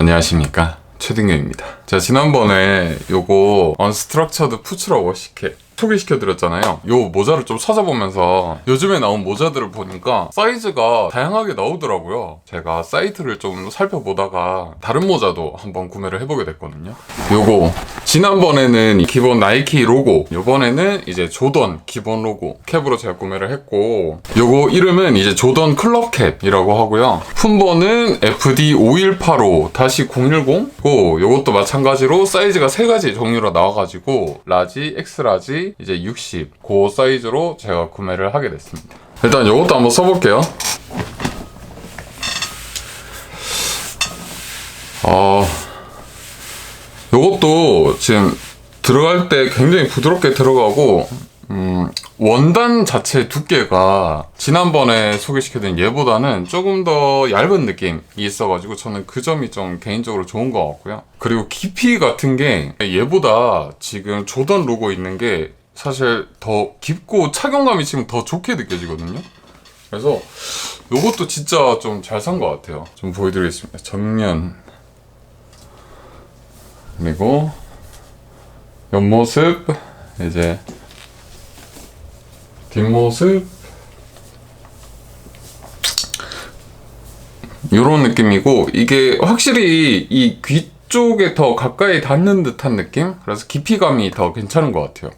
안녕하십니까? 최등현입니다. 제가 지난번에 요거 언스트럭처드 푸츠라고 시켜 소개시켜드렸잖아요. 요 모자를 좀 찾아보면서 요즘에 나온 모자들을 보니까 사이즈가 다양하게 나오더라고요. 제가 사이트를 좀 살펴보다가 다른 모자도 한번 구매를 해보게 됐거든요. 요거 지난번에는 이 기본 나이키 로고 요번에는 이제 조던 기본 로고 캡으로 제가 구매를 했고 요거 이름은 이제 조던 클럽 캡이라고 하고요 품번은 FD51850-010고 요것도 마찬가지로 사이즈가 세 가지 종류로 나와가지고 라지, 엑스라지, 이제 60, 그 사이즈로 제가 구매를 하게 됐습니다. 일단 요것도 한번 써볼게요. 어, 요것도 지금 들어갈 때 굉장히 부드럽게 들어가고, 음, 원단 자체 두께가 지난번에 소개시켜드린 얘보다는 조금 더 얇은 느낌이 있어가지고 저는 그 점이 좀 개인적으로 좋은 것 같고요. 그리고 깊이 같은 게 얘보다 지금 조던 로고 있는 게 사실 더 깊고 착용감이 지금 더 좋게 느껴지거든요. 그래서 요것도 진짜 좀 잘 산 것 같아요. 좀 보여드리겠습니다. 전면 그리고 옆모습 이제 뒷모습 이런 느낌이고 이게 확실히 이 귀 쪽에 더 가까이 닿는 듯한 느낌? 그래서 깊이감이 더 괜찮은 것 같아요.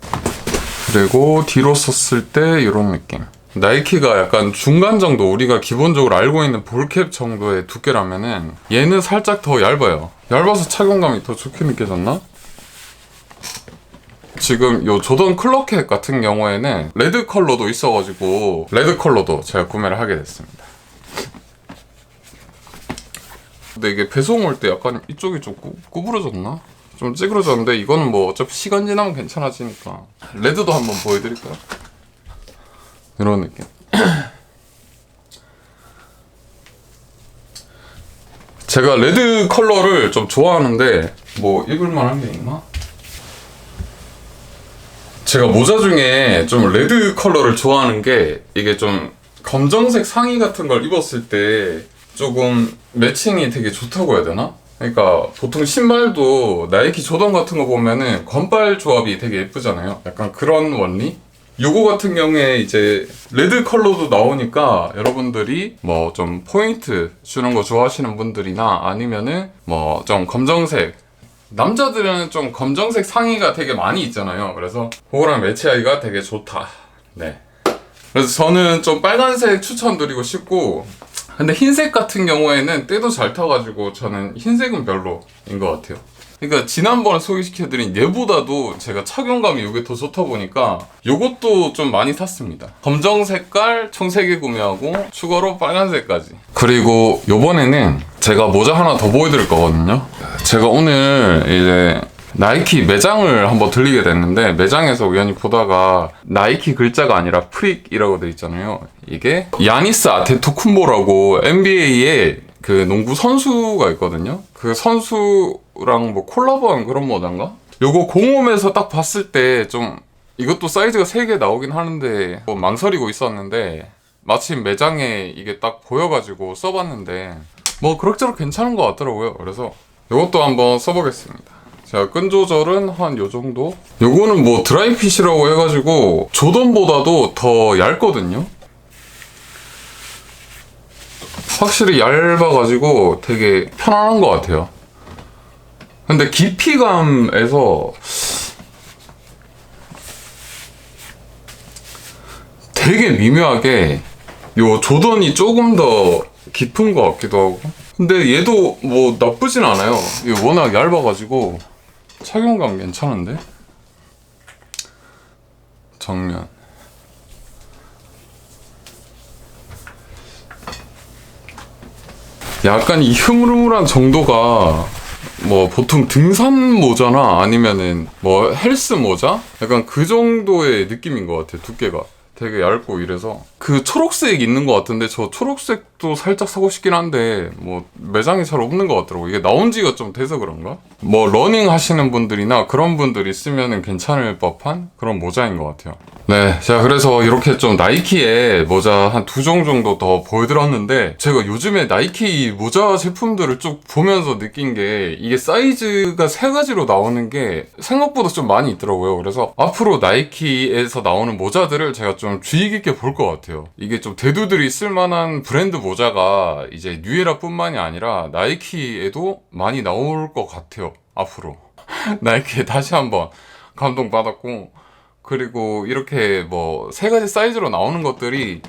그리고 뒤로 썼을 때 이런 느낌. 나이키가 약간 중간 정도 우리가 기본적으로 알고 있는 볼캡 정도의 두께라면은 얘는 살짝 더 얇아요. 얇아서 착용감이 더 좋게 느껴졌나? 지금 요 조던 클러캡 같은 경우에는 레드 컬러도 있어가지고 레드 컬러도 제가 구매를 하게 됐습니다. 근데 이게 배송 올 때 약간 이쪽이 좀 구, 구부러졌나? 좀 찌그러졌는데 이거는 뭐 어차피 시간 지나면 괜찮아지니까 레드도 한번 보여드릴까요? 이런 느낌 제가 레드 컬러를 좀 좋아하는데 뭐 입을만한 게 있나? 제가 모자 중에 좀 레드 컬러를 좋아하는 게 이게 좀 검정색 상의 같은 걸 입었을 때 조금 매칭이 되게 좋다고 해야 되나? 그러니까 보통 신발도 나이키 조던 같은 거 보면은 건발 조합이 되게 예쁘잖아요. 약간 그런 원리? 요거 같은 경우에 이제 레드 컬러도 나오니까 여러분들이 뭐 좀 포인트 주는 거 좋아하시는 분들이나 아니면은 뭐 좀 검정색 남자들은 좀 검정색 상의가 되게 많이 있잖아요. 그래서 그거랑 매치하기가 되게 좋다. 네. 그래서 저는 좀 빨간색 추천드리고 싶고 근데 흰색 같은 경우에는 때도 잘 타가지고 저는 흰색은 별로인 것 같아요. 그러니까 지난번에 소개시켜드린 얘보다도 제가 착용감이 이게 더 좋다 보니까 이것도 좀 많이 샀습니다. 검정 색깔 총 3개 구매하고 추가로 빨간색까지. 그리고 요번에는 제가 모자 하나 더 보여드릴 거거든요. 제가 오늘 이제 나이키 매장을 한번 들리게 됐는데 매장에서 우연히 보다가 나이키 글자가 아니라 프릭이라고 돼 있잖아요. 이게 야니스 아테토쿤보라고 NBA에 그 농구 선수가 있거든요. 그 선수랑 뭐 콜라보한 그런 모자인가? 요거 공홈에서 딱 봤을 때 좀 이것도 사이즈가 3개 나오긴 하는데 뭐 망설이고 있었는데 마침 매장에 이게 딱 보여가지고 써봤는데 뭐 그럭저럭 괜찮은 것 같더라고요. 그래서 이것도 한번 써보겠습니다. 자, 끈 조절은 한 요 정도? 요거는 뭐 드라이핏이라고 해가지고 조던보다도 더 얇거든요? 확실히 얇아가지고 되게 편안한 것 같아요. 근데 깊이감에서 되게 미묘하게 요 조던이 조금 더 깊은 것 같기도 하고 근데 얘도 뭐 나쁘진 않아요 이게 워낙 얇아가지고 착용감 괜찮은데? 정면 약간 이 흐물흐물한 정도가 뭐 보통 등산 모자나 아니면은 뭐 헬스 모자? 약간 그 정도의 느낌인 것 같아요 두께가 되게 얇고 이래서 그 초록색 있는 것 같은데 저 초록색도 살짝 사고 싶긴 한데 뭐 매장에 잘 없는 것 같더라고 이게 나온 지가 좀 돼서 그런가? 뭐 러닝 하시는 분들이나 그런 분들이 쓰면은 괜찮을 법한 그런 모자인 것 같아요. 네, 자 그래서 이렇게 좀 나이키의 모자 한 두 종 정도 더 보여드렸는데 제가 요즘에 나이키 모자 제품들을 쭉 보면서 느낀 게 이게 사이즈가 세 가지로 나오는 게 생각보다 좀 많이 있더라고요. 그래서 앞으로 나이키에서 나오는 모자들을 제가 좀 주의 깊게 볼 것 같아요. 이게 좀 대두들이 쓸만한 브랜드 모자가 이제 뉴에라뿐만이 아니라 나이키에도 많이 나올 것 같아요. 앞으로 나이키에 다시 한번 감동받았고 그리고 이렇게 뭐 세 가지 사이즈로 나오는 것들이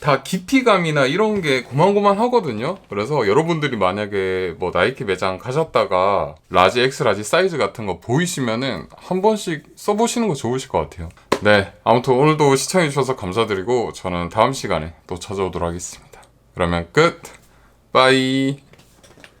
다 깊이감이나 이런 게 고만고만 하거든요. 그래서 여러분들이 만약에 뭐 나이키 매장 가셨다가 라지, 엑스라지 사이즈 같은 거 보이시면은 한 번씩 써보시는 거 좋으실 것 같아요. 네. 아무튼 오늘도 시청해 주셔서 감사드리고 저는 다음 시간에 또 찾아오도록 하겠습니다. 그러면 끝! 빠이!